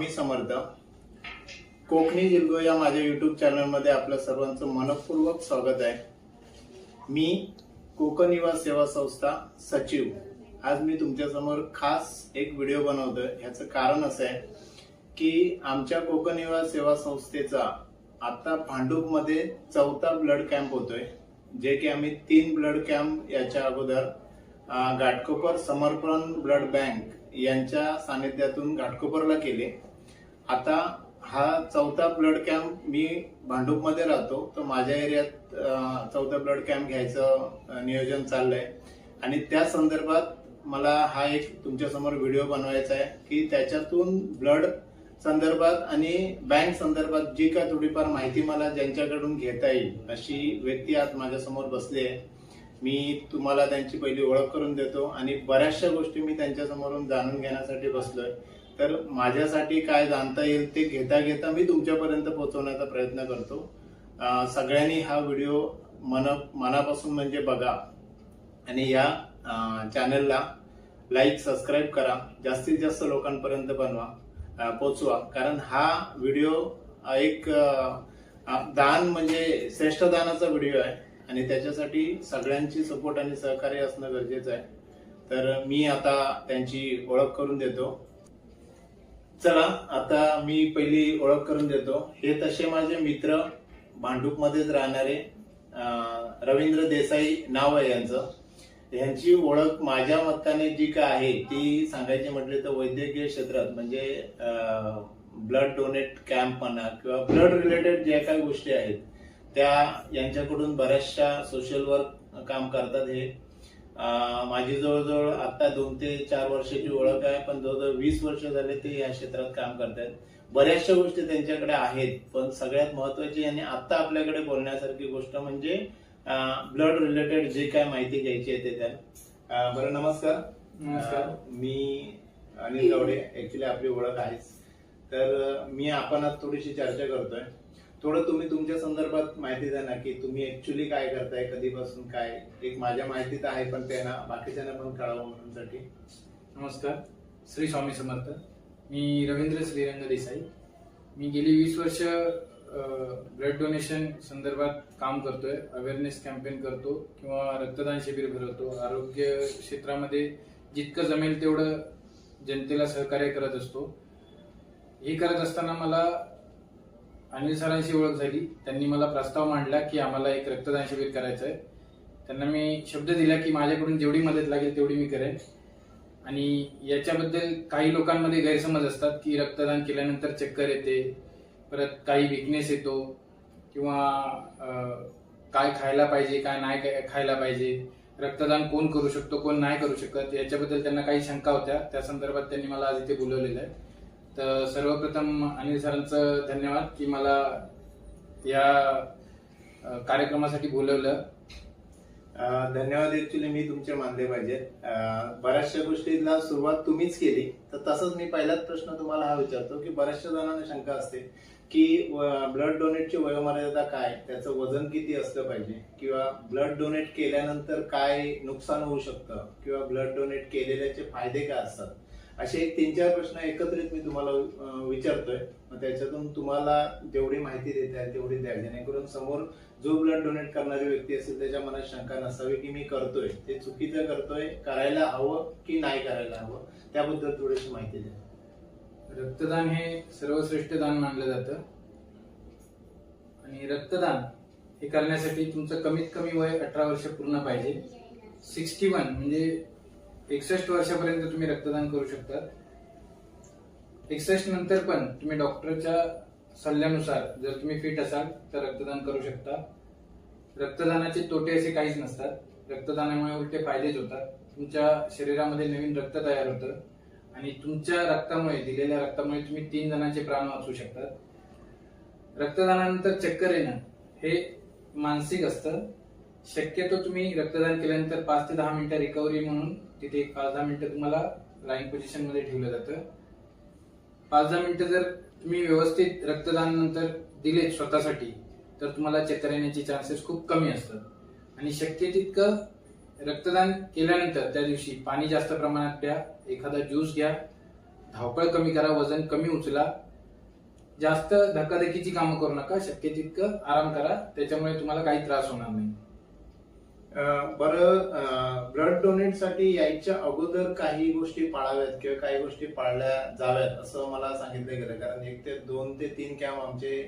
स्वामी समर्थ. कोकणी जिल्गो या माझ्या युट्यूब चॅनलमध्ये आपल्या सर्वांचं मनपूर्वक स्वागत आहे. मी कोकण निवास सेवा संस्था सचिव. आज मी तुमच्यासमोर खास एक व्हिडिओ बनवतोय. ह्याचं कारण असं आहे की आमच्या कोकण युवा सेवा संस्थेचा आता भांडूपमध्ये चौथा ब्लड कॅम्प होतोय जे की आम्ही तीन ब्लड कॅम्प याच्या अगोदर घाटकोपर समर्पण ब्लड बँक यांच्या सानिध्यातून घाटकोपरला केले. आता हा चौथा ब्लड कॅम्प मी भांडूपमध्ये राहतो तर माझ्या एरियात चौथा ब्लड कॅम्प घ्यायचं नियोजन चाललंय. आणि त्या संदर्भात मला हा एक तुमच्यासमोर व्हिडिओ बनवायचा आहे की त्याच्यातून ब्लड संदर्भात आणि बँक संदर्भात जी का थोडीफार माहिती मला ज्यांच्याकडून घेता येईल अशी व्यक्ती आज माझ्यासमोर बसली आहे. मी तुम्हाला त्यांची पहिली ओळख करून देतो आणि बऱ्याचशा गोष्टी मी त्यांच्यासमोरून जाणून घेण्यासाठी बसलोय. तर माझ्यासाठी काय जाणता येईल ते घेता घेता मी तुमच्यापर्यंत पोहोचवण्याचा प्रयत्न करतो. सगळ्यांनी हा व्हिडिओ मन मनापासून म्हणजे बघा. आणि या चॅनलला लाईक सबस्क्राईब करा. जास्तीत जास्त लोकांपर्यंत बनवा पोचवा कारण हा व्हिडिओ एक दान म्हणजे श्रेष्ठ दानाचा व्हिडिओ आहे. आणि त्याच्यासाठी सगळ्यांची सपोर्ट आणि सहकार्य असणं गरजेचं आहे. तर मी आता त्यांची ओळख करून देतो. चला आता मी पहिली ओळख करून देतो. हे तसे माझे मित्र भांडूपमध्येच राहणारे रवींद्र देसाई नाव आहे यांचं. यांची ओळख माझ्या मताने जी काय आहे ती सांगायची म्हटले तर वैद्यकीय क्षेत्रात म्हणजे ब्लड डोनेट कॅम्प म्हणा किंवा ब्लड रिलेटेड ज्या काही गोष्टी आहेत त्या यांच्याकडून बऱ्याचशा सोशल वर्क काम करतात हे. माझी जवळजवळ आता दोन ते चार वर्षाची ओळख आहे पण जवळजवळ वीस वर्ष झाले ते या क्षेत्रात काम करतात बऱ्याचशा गोष्टी त्यांच्याकडे आहेत पण सगळ्यात महत्वाची आणि आता आपल्याकडे बोलण्यासारखी गोष्ट म्हणजे ब्लड रिलेटेड जे काय माहिती घ्यायची आहे ते त्या बरं नमस्कार. नमस्कार. मी अनिल गावडे ऍक्च्युली आपली ओळख आहेच. तर मी आपण आज थोडीशी चर्चा करतोय. थोडं तुम्ही तुमच्या संदर्भात माहिती द्या ना की तुम्ही ऍक्च्युली काय करताय कधीपासून काय? एक माझ्या माहितीत आहे पण त्यांना बाकीच्यांना पण कळावं म्हणूनसाठी. नमस्कार. श्री स्वामी समर्थ. मी रवींद्र श्रीरंग देसाई. मी गेली वीस वर्ष ब्लड डोनेशन संदर्भात काम करतोय. अवेअरनेस कॅम्पेन करतो किंवा रक्तदान शिबिर भरवतो. आरोग्य क्षेत्रामध्ये जितकं जमेल तेवढं जनतेला सहकार्य करत असतो. हे करत असताना मला अनिल सरांशी ओळख झाली. त्यांनी मला प्रस्ताव मांडला की आम्हाला एक रक्तदान शिबिर करायचं आहे त्यांना मी शब्द दिला की माझ्याकडून जेवढी मदत लागेल तेवढी मी करेन. आणि याच्याबद्दल काही लोकांमध्ये गैरसमज असतात की रक्तदान केल्यानंतर चक्कर येते परत काही विकनेस येतो किंवा काय खायला पाहिजे काय नाही काय खायला पाहिजे रक्तदान कोण करू शकतो कोण नाही करू शकत याच्याबद्दल त्यांना काही शंका होत्या. त्या संदर्भात त्यांनी मला आज इथे बोलवलेलं आहे. तर सर्वप्रथम अनिल सरांचं धन्यवाद की मला या कार्यक्रमासाठी बोलवलं. धन्यवाद ऍक्च्युली मी तुमचे मानले पाहिजे. बऱ्याचशा गोष्टीला सुरुवात तुम्हीच केली. तर तसंच मी पहिलाच प्रश्न तुम्हाला हा विचारतो की बऱ्याचशा जणांना शंका असते की ब्लड डोनेटची वयोमर्यादा काय? त्याचं वजन किती असलं पाहिजे? किंवा ब्लड डोनेट केल्यानंतर काय नुकसान होऊ शकतं? किंवा ब्लड डोनेट केलेल्याचे फायदे काय असतात? असे एक तीन चार प्रश्न एकत्रित मी तुम्हाला विचारतोय. मग त्याच्यातून तुम्हाला जेवढी माहिती देता येईल तेवढी द्या. जेणेकरून समोर जो ब्लड डोनेट करणारी व्यक्ती असेल त्याच्या मनात शंका नसावी की मी करतोय. ते चुकीचं करतोय करायला हवं की नाही करायला हवं त्याबद्दल थोडीशी माहिती द्या. रक्तदान हे सर्वश्रेष्ठ दान मानलं जातं. आणि रक्तदान हे करण्यासाठी तुमचं कमीत कमी वय अठरा वर्ष पूर्ण पाहिजे. सिक्स्टी वन म्हणजे एकसष्ट वर्षापर्यंत तुम्ही रक्तदान करू शकता एकसष्ट नंतर पण तुम्ही डॉक्टरच्या सल्ल्यानुसार जर तुम्ही फिट असाल तर रक्तदान करू शकता. रक्तदानाचे तोटे असे काहीच नसतात. रक्तदानामुळे उलटे फायदेच होतात. तुमच्या शरीरामध्ये नवीन रक्त तयार होतं आणि तुमच्या रक्तामुळे दिलेल्या रक्तामुळे तुम्ही तीन जणांचे प्राण वाचू शकतात. रक्तदानानंतर चक्कर येणं हे मानसिक असतं. शक्यतो तुम्ही रक्तदान केल्यानंतर पाच ते दहा मिनिटं रिकव्हरी म्हणून तिथे एक पाच दहा मिनिटं तुम्हाला लाईन पोझिशनमध्ये ठेवलं जातं. पाच दहा मिनिटं जर तुम्ही व्यवस्थित रक्तदान नंतर दिले स्वतःसाठी तर तुम्हाला चेतर येण्याचे चान्सेस खूप कमी असतात. आणि शक्य तितकं रक्तदान केल्यानंतर त्या दिवशी पाणी जास्त प्रमाणात प्या एखादा ज्यूस घ्या धावपळ कमी करा वजन कमी उचला. जास्त धकाधकीची कामं करू नका शक्य तितकं आराम करा त्याच्यामुळे तुम्हाला काही त्रास होणार नाही. बरं ब्लड डोनेटसाठी यायच्या अगोदर काही गोष्टी पाळाव्यात किंवा काही गोष्टी पाळल्या जाव्यात असं मला सांगितलं गेलं. कारण एक ते दोन ते तीन कॅम्प आमचे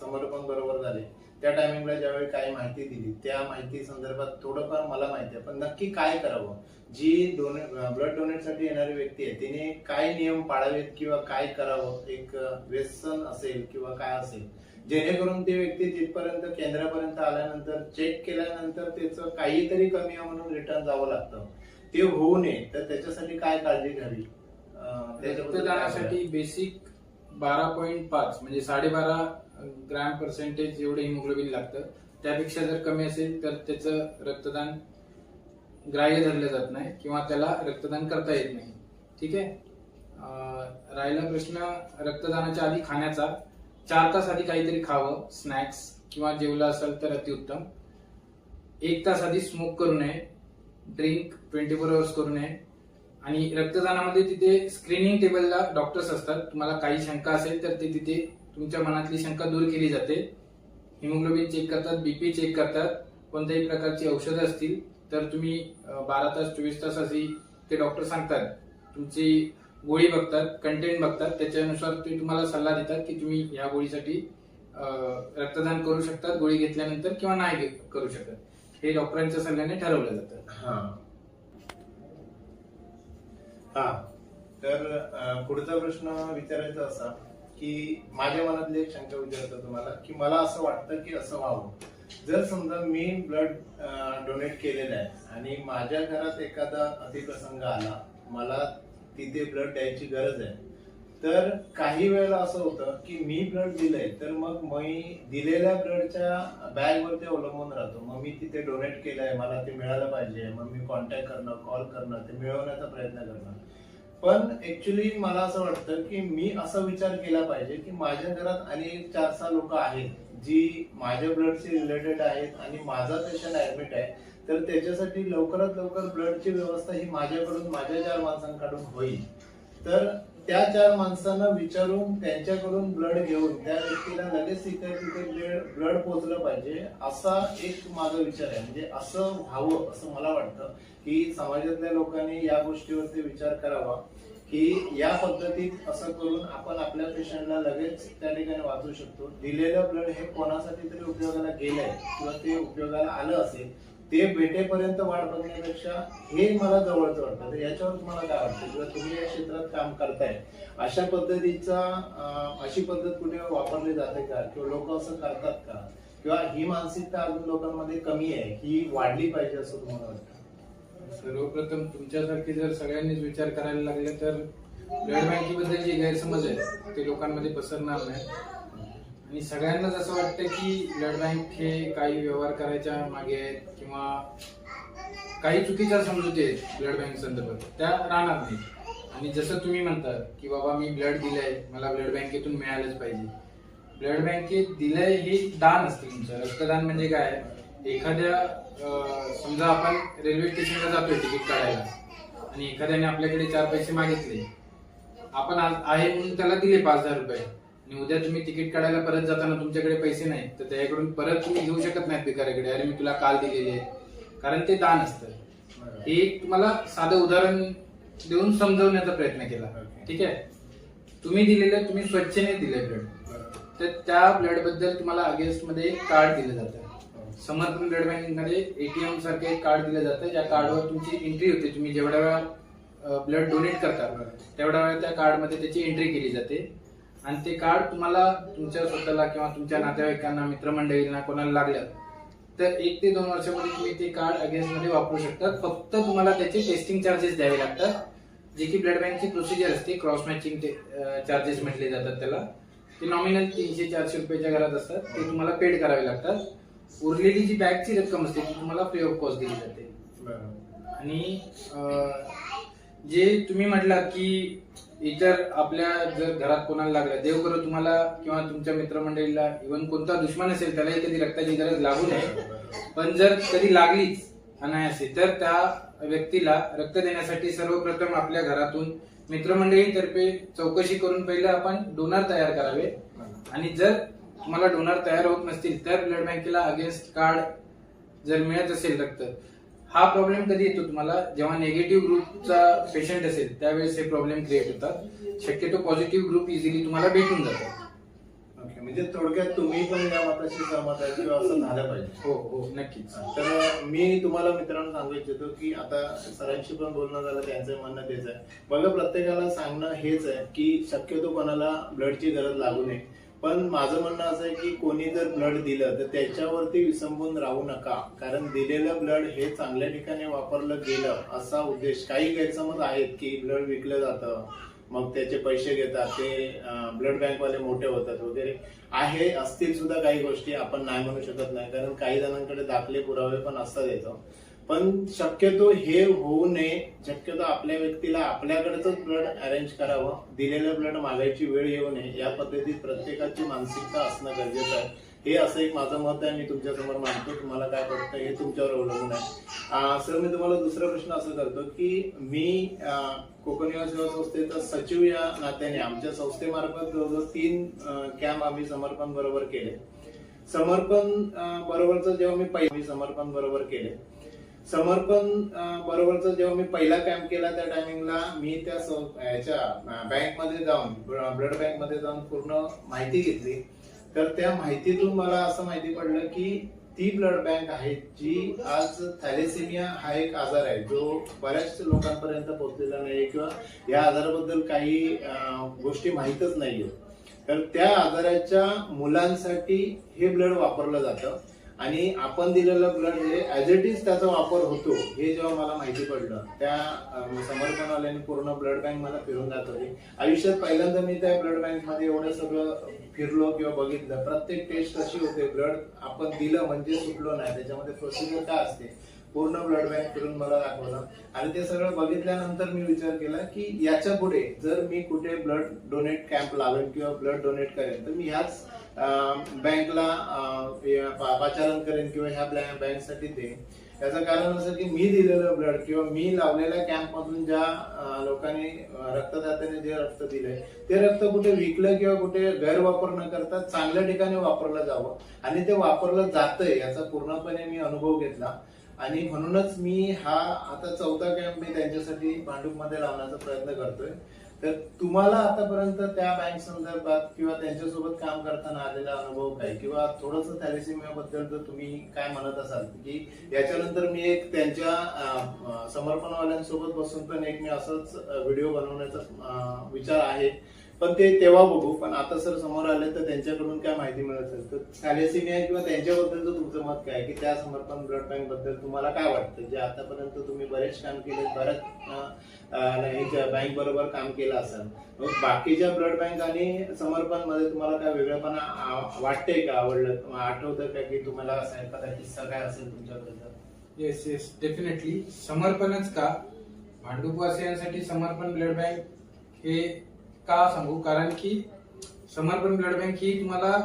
समर्पण बरोबर झाले. त्या टायमिंगला ज्यावेळी काही माहिती दिली त्या माहिती संदर्भात थोडंफार मला माहिती आहे. पण नक्की काय करावं? जी डोने ब्लड डोनेटसाठी येणारी व्यक्ती आहे तिने काय नियम पाळावेत किंवा काय करावं? एक व्यसन असेल किंवा काय असेल जेणेकरून ती व्यक्ती तिथपर्यंत केंद्रापर्यंत आल्यानंतर चेक केल्यानंतर त्याचं काहीतरी कमी आहे म्हणून रिटर्न जावं लागतं. ते होऊ नये. तर त्याच्यासाठी काय काळजी घ्यावी? रक्तदानासाठी बेसिक बारा पॉईंट पाच म्हणजे साडेबारा ग्रॅम पर्सेंटेज एवढं हिमोग्लोबिन लागतं. त्यापेक्षा जर कमी असेल तर त्याचं रक्तदान ग्राह्य धरलं जात नाही किंवा त्याला रक्तदान करता येत नाही. ठीक आहे? राहिला प्रश्न रक्तदानाच्या आधी खाण्याचा. चार तास आधी काहीतरी खावं स्नॅक्स किंवा जेवलं असेल तर अतिउत्तम. एक तास आधी स्मोक करू नये ड्रिंक ट्वेंटी फोर अवर्स करू नये. आणि रक्तदानामध्ये तिथे स्क्रीनिंग टेबलला डॉक्टर्स असतात. तुम्हाला काही शंका असेल तर ते तिथे तुमच्या मनातली शंका दूर केली जाते. हिमोग्लोबिन चेक करतात बीपी चेक करतात. कोणत्याही प्रकारची औषधं असतील तर तुम्ही बारा तास चोवीस तास अशी ते डॉक्टर सांगतात. तुमची गोळी बघतात कंटेंट बघतात त्याच्यानुसार ते तुम्हाला सल्ला देतात की तुम्ही या गोळीसाठी रक्तदान करू शकतात गोळी घेतल्यानंतर किंवा नाही करू शकत हे डॉक्टरांच्या सल्ल्याने ठरवलं जातं. हा. हा. तर पुढचा प्रश्न विचारायचा असा की माझ्या मनातली एक शंका विचारतो तुम्हाला की मला असं वाटतं की असं व्हावं. जर समजा मी ब्लड डोनेट केलेलं आहे आणि माझ्या घरात एखादा अतिप्रसंग आला मला तिथे ब्लड द्यायची गरज आहे. तर काही वेळेला असं होतं की मी ब्लड दिलंय तर मग मी दिलेल्या ब्लडच्या बॅग वरती अवलंबून राहतो. मग मी तिथे डोनेट केलंय मला ते मिळालं पाहिजे. मग मी कॉन्टॅक्ट करणं कॉल करणं ते मिळवण्याचा प्रयत्न करणं. पण ऍक्च्युली मला असं वाटतं की मी असा विचार केला पाहिजे की माझ्या घरात अनेक चार सहा लोक आहेत जी माझ्या ब्लडशी रिलेटेड आहेत आणि माझा पेशंट ऍडमिट आहे. तर त्याच्यासाठी लवकरात लवकर ब्लडची व्यवस्था ही माझ्याकडून माझ्या चार माणसांकडून होईल. तर त्या चार माणसांना विचारून त्यांच्याकडून ब्लड घेऊन त्या व्यक्तीला लगेच तिथे तिथे ब्लड पोहोचलं पाहिजे असा एक माझा विचार आहे. म्हणजे असं व्हावं असं मला वाटतं की समाजातल्या लोकांनी या गोष्टीवरती विचार करावा की या पद्धतीत असं करून आपण आपल्या पेशंटला लगेच त्या ठिकाणी वाचू शकतो. दिलेलं ब्लड हे कोणासाठी तरी उपयोगाला गेलंय किंवा ते उपयोगाला आलं असेल ते भेटेपर्यंत वाट बघण्यापेक्षा हे मला जवळचं वाटतं. तर याच्यावर तुम्हाला काय वाटतं? किंवा तुम्ही या क्षेत्रात काम करताय अशा पद्धतीचा अशी पद्धत कुठे वापरली जाते का? किंवा लोक असं करतात का? किंवा ही मानसिकता अजून लोकांमध्ये कमी आहे ही वाढली पाहिजे असं तुम्हाला वाटतं? सर्वप्रथम तुमच्यासारखे जर सगळ्यांनीच विचार करायला लागले तर ब्लड बँकेबद्दल जे गैरसमज आहे ते लोकांमध्ये पसरणार नाही आणि सगळ्यांनाच असं वाटतं की ब्लड बँक हे काही व्यवहार करायच्या मागे आहेत किंवा काही चुकीच्या समजुती आहेत ब्लड बँक संदर्भात. त्या राहणार नाही. आणि जसं तुम्ही म्हणता की बाबा मी ब्लड दिलंय मला ब्लड बँकेतून मिळालंच पाहिजे. ब्लड बँकेत दिलंय हे दान असतं तुमचं. रक्तदान म्हणजे काय? एखाद्या समजा आपण रेल्वे स्टेशनला जातोय तिकीट काढायला आणि एखाद्याने आपल्याकडे चार पैसे मागितले. आपण आज आहे म्हणून त्याला दिले पाच हजार रुपये. आणि उद्या तुम्ही तिकीट काढायला परत जाताना तुमच्याकडे पैसे नाही तर त्याच्याकडून परत तुम्ही घेऊ शकत नाहीत भिकाऱ्याकडे अरे मी तुला काल दिलेले आहेत कारण ते दान असतं. हे एक तुम्हाला साधं उदाहरण देऊन समजवण्याचा प्रयत्न केला. ठीक आहे? तुम्ही दिलेलं तुम्ही स्वच्छेने दिले ब्लड तर त्या ब्लडबद्दल तुम्हाला अगेन्स्टमध्ये एक कार्ड दिलं जातं. समर्पण ब्लड बँकिंगमध्ये एटीएम सारखं एक कार्ड दिलं जातं. ज्या कार्डवर तुमची एंट्री होते. तुम्ही जेवढ्या वेळा ब्लड डोनेट करता तेवढ्या वेळा त्या कार्डमध्ये त्याची एंट्री केली जाते. आणि ते कार्ड तुम्हाला तुमच्या स्वतःला किंवा तुमच्या नातेवाईकांना मित्रमंडळींना कोणाला लागलं तर एक ते दोन वर्षामध्ये तुम्ही ते कार्ड अगेन्स्टमध्ये वापरू शकतात. फक्त तुम्हाला त्याचे टेस्टिंग चार्जेस द्यावे लागतात जे की ब्लड बँकची प्रोसिजर असते क्रॉस मॅचिंग चार्जेस म्हटले जातात त्याला. ते नॉमिनल तीनशे चारशे रुपयाच्या घरात असतात ते तुम्हाला पेड करावे लागतात. उरलेली जी बॅगची रक्कम असते ती तुम्हाला फ्री ऑफ कॉस्ट दिली जाते. आणि जे तुम्ही म्हटलात की इतर आपल्या जर घरात कोणाला लागला देव करो तुम्हाला किंवा तुमच्या मित्रमंडळीला इव्हन कोणता दुश्मन असेल त्यालाही कधी रक्ताची गरज लागू नये. पण जर कधी लागलीच अनायासे तर त्या व्यक्तीला रक्त देण्यासाठी सर्वप्रथम आपल्या घरातून मित्रमंडळीतर्फे चौकशी करून पहिले आपण डोनर तयार करावे. आणि जर तुम्हाला डोनर तयार होत नसतील तर ब्लड बँकेला अगेन्स्ट कार्ड जर मिळत असेल रक्त हा प्रॉब्लेम कधी येतो तुम्हाला? जेव्हा निगेटिव्ह ग्रुपचा पेशंट असेल त्यावेळेस हे प्रॉब्लेम क्रिएट होतात. शक्यतो पॉझिटिव्ह ग्रुप इझिली तुम्हाला भेटून जातात. ओके म्हणजे थोडक्यात तुम्ही पण या मताशी सहमत आहे किंवा असं झालं पाहिजे. हो हो नक्कीच. तर मी तुम्हाला मित्रांनो सांगू इच्छितो की आता सरांशी पण बोलणं झालं त्यांचं म्हणणं तेच आहे. बघा प्रत्येकाला सांगणं हेच आहे की शक्यतो कोणाला ब्लडची गरज लागू नये. पण माझं म्हणणं असं आहे की कोणी जर ब्लड दिलं तर त्याच्यावरती विसंबून राहू नका. कारण दिलेलं ब्लड हे चांगल्या ठिकाणी वापरलं गेलं असा उद्देश. काही गैरसमज आहेत की ब्लड विकलं जातं मग त्याचे पैसे घेतात ते ब्लड बँकवाले मोठे होतात वगैरे. आहे असतील सुद्धा काही गोष्टी आपण नाही म्हणू शकत नाही. कारण काही जणांकडे दाखले पुरावे पण असतात याचं. पण शक्यतो हे होऊ नये. शक्यतो आपल्या व्यक्तीला आपल्याकडचंच ब्लड अरेंज करावं. दिलेलं ब्लड मागायची वेळ येऊ नये. या पद्धतीत प्रत्येकाची मानसिकता असणं गरजेचं आहे. हे असं एक माझं मत आहे. मी तुमच्यासमोर मानतो तुम्हाला काय वाटतं हे तुमच्यावर अवलंबून आहे. सर मी तुम्हाला दुसरा प्रश्न असं करतो की मी कोकण युवा सेवा संस्थेचा सचिव या नात्याने आमच्या संस्थेमार्फत जवळजवळ तीन कॅम्प आम्ही समर्पण बरोबर केले. समर्पण बरोबरचं जेव्हा मी पहिले समर्पण बरोबर केले. समर्पण अं, बरोबरचा जेव्हा मी पहिला कॅम्प केला त्या टायमिंगला मी त्या याच्या ह्याच्या बँकमध्ये जाऊन ब्लड बँकमध्ये जाऊन पूर्ण माहिती घेतली. तर त्या माहितीतून मला असं माहिती पडलं की ती ब्लड बँक आहे जी आज थॅलेसेमिया हा एक आजार आहे. जो बऱ्याच लोकांपर्यंत पोहोचलेला नाही किंवा या आजाराबद्दल काही गोष्टी माहीतच नाहीये तर त्या आजाराच्या मुलांसाठी हे ब्लड वापरलं जातं. आणि आपण दिलेलं ब्लड हे ऍज इट इज त्याचा वापर होतो हे जेव्हा मला माहिती पडलं त्या समर्थनवाल्याने पूर्ण ब्लड बँक मला फिरून जात होती आयुष्यात पहिल्यांदा मी त्या ब्लड बँकमध्ये एवढं सगळं फिरलो किंवा बघितलं. प्रत्येक टेस्ट कशी होते ब्लड आपण दिलं म्हणजे सुटलो नाही. त्याच्यामध्ये प्रोसिजर काय असते? पूर्ण ब्लड बँक फिरून मला दाखवलं. आणि ते सगळं बघितल्यानंतर मी विचार केला की याच्यापुढे जर मी कुठे ब्लड डोनेट कॅम्प लावेल किंवा ब्लड डोनेट करेन तर मी ह्याच बँकला पाचारण करेन किंवा ह्या बँकसाठी देईन. याचं कारण असं की मी दिलेलं ब्लड किंवा मी लावलेल्या कॅम्प मधून ज्या लोकांनी रक्तदात्याने जे रक्त दिलंय ते रक्त कुठे विकलं किंवा कुठे गैरवापर न करता चांगल्या ठिकाणी वापरलं जावं. आणि ते वापरलं जातंय याचा पूर्णपणे मी अनुभव घेतला. आणि म्हणूनच मी हा आता चौथा कॅम्प मी त्यांच्यासाठी भांडूपमध्ये लावण्याचा प्रयत्न करतोय. तर तुम्हाला आतापर्यंत त्या बँक संदर्भात किंवा त्यांच्यासोबत काम करताना आलेला अनुभव काय? किंवा थोडस थॅलेसिमिया बद्दल जर तुम्ही काय म्हणत असाल की याच्यानंतर मी एक त्यांच्या समर्पणवाल्यांसोबत बसून पण एक मी असंच व्हिडिओ बनवण्याचा विचार आहे. पण ते तेव्हा बघू. पण आता सर समोर आले तर त्यांच्याकडून काय माहिती मिळत असेल तर थॅलेसिमिया किंवा त्यांच्याबद्दलचं तुमचं मत काय? की त्या समर्पण ब्लड बँकबद्दल तुम्हाला काय वाटतं? जे आतापर्यंत तुम्ही बरेच काम केले बऱ्याच बँक बरोबर काम केलं असेल मग बाकीच्या ब्लड बँक आणि समर्पणमध्ये तुम्हाला काय वेगळेपणा वाटते वाटतंय का? आवडलं? आठवतं का की तुम्हाला असा एखादा किस्सा काय असेल तुमच्याकडे येस येस डेफिनेटली समर्पणच का? भांडुपवासियांसाठी समर्पण ब्लड बँक हे का सांगू? कारण की समर्पण ब्लड बँक ही तुम्हाला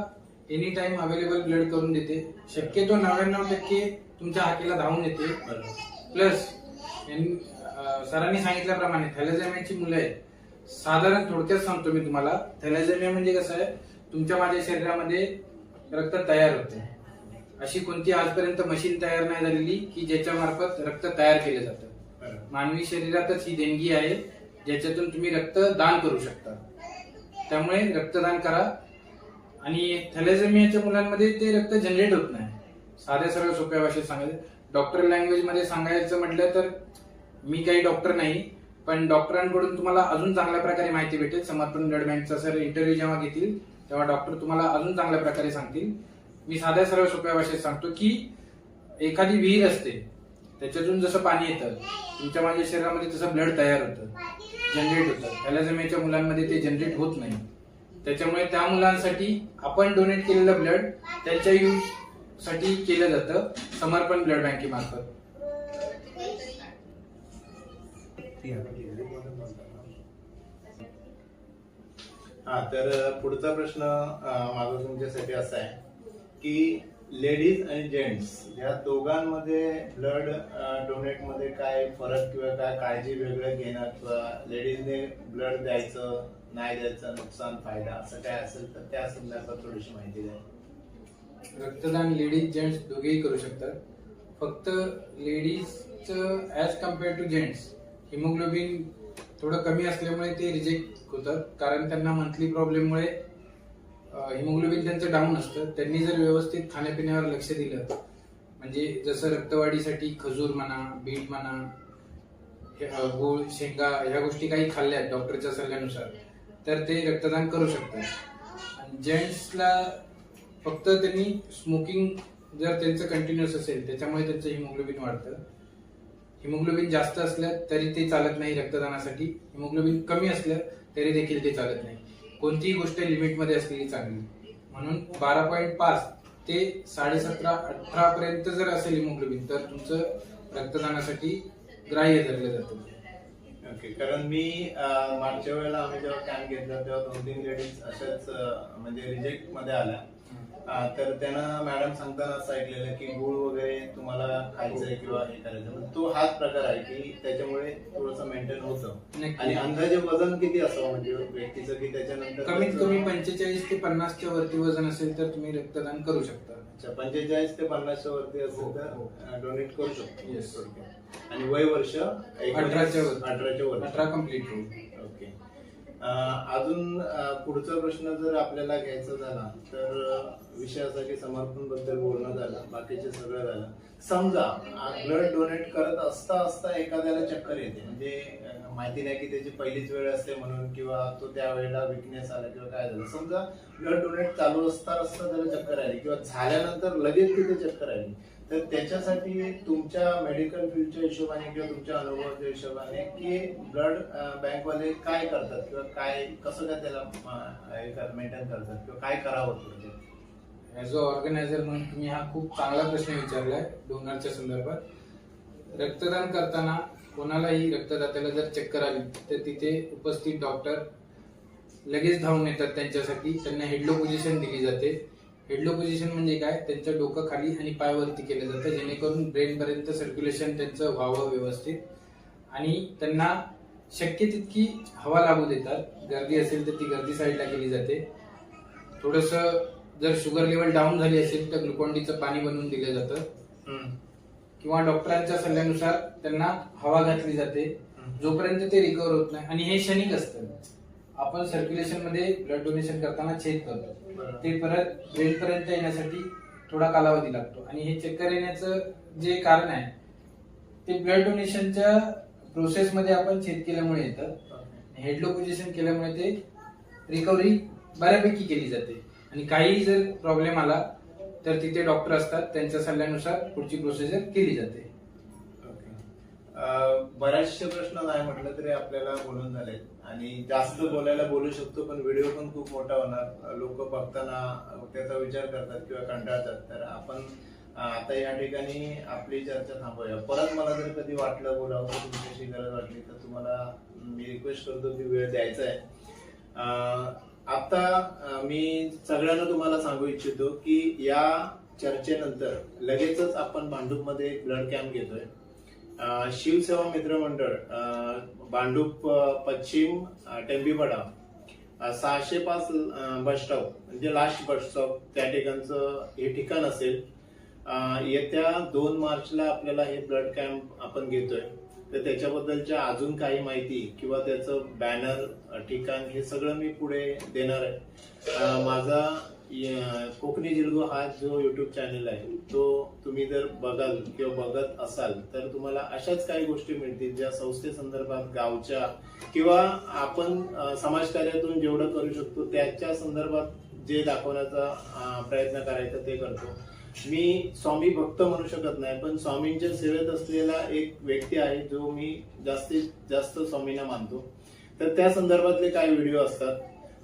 एनी टाइम अवेलेबल ब्लड करून देते. शक्यतो नव्याण्णव टक्के तुमच्या हाकेला धावून येते. प्लस सरांनी सांगितल्याप्रमाणे थॅलेजेमियाची मुलं आहेत. साधारण थोडक्यात सांगतो मी तुम्हाला. थॅलेजेमिया म्हणजे कसं आहे? तुमच्या माझ्या शरीरामध्ये रक्त तयार होते. अशी कोणती आजपर्यंत मशीन तयार नाही झालेली की ज्याच्या मार्फत रक्त तयार केलं जातं. मानवी शरीरातच ही देणगी आहे. ज्याच्यातून तुम्ही रक्त दान करू शकता. त्यामुळे रक्तदान करा. आणि थॅलेझेमियाच्या मुलांमध्ये ते रक्त जनरेट होत नाही. साध्या सरळ सोप्या भाषेत सांगायचं डॉक्टर लँग्वेजमध्ये सांगायचं म्हटलं तर मी काही डॉक्टर नाही पण डॉक्टरांकडून तुम्हाला अजून चांगल्या प्रकारे माहिती भेटेल. समर्पण ब्लड बँकचा सर इंटरव्ह्यू जेव्हा घेतील तेव्हा डॉक्टर तुम्हाला अजून चांगल्या प्रकारे सांगतील. मी साध्या सरळ सोप्या भाषेत सांगतो की एखादी विहीर असते त्याच्यातून जसं पाणी येतं तुमच्या माझ्या शरीरामध्ये तसं ब्लड तयार होतं. जनरेट होतात थॅलेसेमियाच्या मुलांमध्ये ते जनरेट होत नाही. त्याच्यामुळे त्या मुलांसाठी आपण डोनेट केलेलं ब्लड त्यांच्या यूजसाठी केलं जातं. समर्पण ब्लड बँकेमार्फत हा तर पुढचा प्रश्न माझा तुमच्यासाठी असा आहे की लेडीज आणि जेंट्स. या दोघांमध्ये ब्लड डोनेटमध्ये काय फरक किंवा काय काळजी वेगळं घेणं किंवा लेडीजने ब्लड द्यायचं नाही द्यायचं नुकसान फायदा असं काय असेल तर त्या संदर्भात थोडीशी माहिती द्या. रक्तदान लेडीज जेंट्स दोघेही करू शकतात. फक्त लेडीजचं as compare to gents haemoglobin थोडं कमी असल्यामुळे ते रिजेक्ट होतात. कारण त्यांना मंथली प्रॉब्लेममुळे हिमोग्लोबिन त्यांचं डाऊन असतं. त्यांनी जर व्यवस्थित खाण्यापिण्यावर लक्ष दिलं म्हणजे जसं रक्तवाढीसाठी खजूर म्हणा बीट म्हणा गूळ शेंगा ह्या गोष्टी काही खाल्ल्या डॉक्टरच्या सल्ल्यानुसार तर ते रक्तदान करू शकतात. आणि जेंट्सला फक्त त्यांनी स्मोकिंग जर त्यांचं कंटिन्युअस असेल त्याच्यामुळे त्यांचं हिमोग्लोबिन वाढतं. हिमोग्लोबिन जास्त असलं तरी ते चालत नाही रक्तदानासाठी. हिमोग्लोबिन कमी असलं तरी देखील ते चालत नाही. कोणतीही गोष्ट लिमिटमध्ये असलेली चांगली. म्हणून बारा पॉईंट पाच ते साडेसतरा अठरा पर्यंत जर असेल हिमोग्लोबिन तर तुमचं रक्तदानासाठी ग्राह्य धरलं जातं. ओके कारण मी मागच्या वेळेला आम्ही जेव्हा कॅम्प घेतला तेव्हा दोन तीन लेडीज अशाच म्हणजे रिजेक्टमध्ये आल्या. तर त्यांना मॅडम सांगताना असं ऐकलेलं की गुळ वगैरे तुम्हाला खायचंय किंवा हे करायचं पण तो हाच प्रकार आहे की त्याच्यामुळे थोडंसं मेंटेन होतं. आणि अंदाजे वजन किती असावं म्हणजे व्यक्तीचं की त्याच्यानंतर कमीत कमी पंचेचाळीस ते पन्नासच्या वरती वजन असेल तर तुम्ही रक्तदान करू शकता. अच्छा, पंचेचाळीस ते पन्नासच्या वरती असेल हो, तर डोनेट करू शकतो. आणि वय वर्ष अठराच्या वर. अठराच्या वर अठरा कंप्लीट होईल. अजून पुढचा प्रश्न जर आपल्याला घ्यायचा झाला तर विषयासाठी समर्पणबद्दल बोलणं झालं बाकीचे सगळं झालं. समजा ब्लड डोनेट करत असता असता एखाद्याला चक्कर येते. म्हणजे माहिती नाही की त्याची पहिलीच वेळ असते म्हणून किंवा तो त्या वेळेला विकनेस आला किंवा काय झालं. समजा ब्लड डोनेट चालू असता असता त्याला चक्कर आली किंवा झाल्यानंतर लगेच तिथे चक्कर आली. तर त्याच्यासाठी तुमच्या मेडिकल फील्डच्या हिशोबाने किंवा तुमच्या अनुभवाच्या हिशोबाने की ब्लड बँकवाले काय करतात किंवा काय कसं काय त्याला मेंटेन करतात किंवा काय करावं म्हणजे ॲज अ ऑर्गनायझर म्हणून तुम्ही हा खूप चांगला प्रश्न विचारलाय डोनरच्या संदर्भात. रक्तदान करताना कोणालाही रक्तदात्याला जर चक्कर आली तर तिथे उपस्थित डॉक्टर लगेच धावून येतात त्यांच्यासाठी. त्यांना हेडलो पोझिशन दिली जाते. हेडलो पोझिशन म्हणजे काय? त्यांचं डोकं खाली आणि पाय वरती केलं जातं जेणेकरून ब्रेन पर्यंत सर्क्युलेशन त्यांचं व्हावं व्यवस्थित. आणि त्यांना शक्य तितकी हवा लागू देतात. गर्दी असेल तर ती गर्दी साईडला केली जाते. थोडस जर शुगर लेवल डाऊन झाली असेल तर ग्लुकॉन्डीचं पाणी बनवून दिलं जातं. किंवा डॉक्टरांच्या सल्ल्यानुसार त्यांना हवा घातली जाते. जोपर्यंत ते रिकवर होत नाही. आणि हे क्षणिक असतं. आपण सर्क्युलेशनमध्ये ब्लड डोनेशन करताना छेद करतो. ते परत ट्रेनपर्यंत येण्यासाठी थोडा कालावधी लागतो. आणि हे चक्कर येण्याचं जे कारण आहे ते ब्लड डोनेशनच्या प्रोसेस मध्ये आपण छेद केल्यामुळे येतं. हेडलो केल्यामुळे ते रिकव्हरी बऱ्यापैकी केली जाते. आणि काही जर प्रॉब्लेम आला तर तिथे डॉक्टर असतात त्यांच्या सल्ल्यानुसार पुढची प्रोसिजर केली जाते. बऱ्याचशे प्रश्न नाही म्हटलं तरी आपल्याला बोलून झाले. आणि जास्त बोलायला बोलू शकतो पण व्हिडिओ पण खूप मोठा होणार. लोक बघताना त्याचा विचार करतात किंवा कंटाळतात. तर आपण आता या ठिकाणी आपली चर्चा थांबवूया परत मला जर कधी वाटलं बोलावं तुमच्याशी गरज वाटली तर तुम्हाला मी रिक्वेस्ट करतो की वेळ द्यायचा आहे. आता मी सगळ्यांना तुम्हाला सांगू इच्छितो की या चर्चेनंतर लगेचच आपण भांडूपमध्ये ब्लड कॅम्प घेतोय. शिवसेवा मित्र मंडळ भांडूप पश्चिम टेंबीपाडा सहाशे पाच बस स्टॉप म्हणजे लास्ट बस स्टॉप त्या ठिकाणचं हे ठिकाण असेल. येत्या दोन मार्चला आपल्याला हे ब्लड कॅम्प आपण घेतोय. तर त्याच्याबद्दलच्या अजून काही माहिती किंवा त्याचं बॅनर ठिकाण हे सगळं मी पुढे देणार आहे. माझा कोकणी जिल्गो हा जो युट्यूब चॅनल आहे तो तुम्ही जर बघाल किंवा बघत असाल तर तुम्हाला अशाच काही गोष्टी मिळतील ज्या संस्थेसंदर्भात गावच्या किंवा आपण समाजकार्यातून जेवढं करू शकतो त्याच्या संदर्भात जे दाखवण्याचा प्रयत्न करायचा ते करतो. मी स्वामी भक्त म्हणू शकत नाही पण स्वामींच्या सेवेत असलेला एक व्यक्ती आहे जो मी जास्तीत जास्त स्वामींना मानतो. तर त्या संदर्भातले काही व्हिडिओ असतात.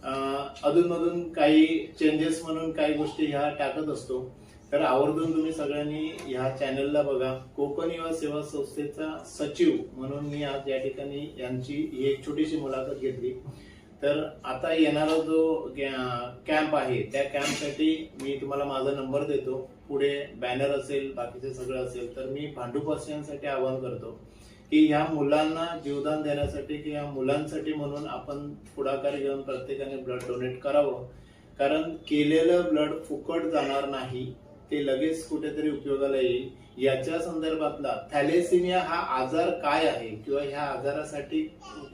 अधूनमधून काही चेंजेस म्हणून काही गोष्टी ह्या टाकत असतो. तर आवर्जून तुम्ही सगळ्यांनी ह्या चॅनलला बघा. कोकण युवा सेवा संस्थेचा सचिव म्हणून मी आज या ठिकाणी यांची ही एक छोटीशी मुलाखत घेतली. तर आता येणारा जो कॅम्प आहे त्या कॅम्पसाठी मी तुम्हाला माझा नंबर देतो. पुढे बॅनर असेल बाकीचे सगळं असेल तर मी भांडूपवासियांसाठी आवाहन करतो. की ह्या मुलांना जीवदान देण्यासाठी की या मुलांसाठी म्हणून आपण पुढाकार घेऊन प्रत्येकाने ब्लड डोनेट करावं. कारण केलेलं ब्लड फुकट जाणार नाही ते लगेच कुठेतरी उपयोगाला येईल. याच्या संदर्भातला थॅलेसिमिया हा आजार काय आहे किंवा ह्या आजारासाठी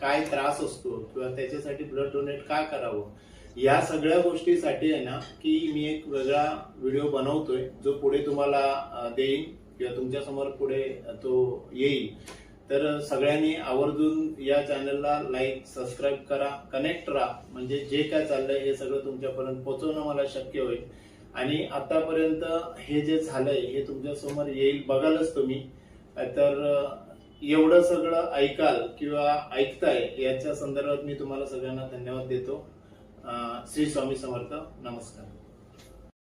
काय त्रास असतो किंवा त्याच्यासाठी ब्लड डोनेट का करावं? या सगळ्या गोष्टीसाठी आहे ना की मी एक वेगळा व्हिडिओ बनवतोय जो पुढे तुम्हाला देईन किंवा तुमच्यासमोर पुढे तो येईल. तर सगळ्यांनी आवर्जून या चॅनलला लाईक सबस्क्राईब करा कनेक्ट राहा. म्हणजे जे काय चाललंय हे सगळं तुमच्यापर्यंत पोहोचवणं मला शक्य होईल. आणि आतापर्यंत हे जे झालंय हे तुमच्यासमोर येईल बघालच तुम्ही. तर एवढं सगळं ऐकाल किंवा ऐकताय याच्या संदर्भात मी तुम्हाला सगळ्यांना धन्यवाद देतो. श्री स्वामी समर्थ. नमस्कार.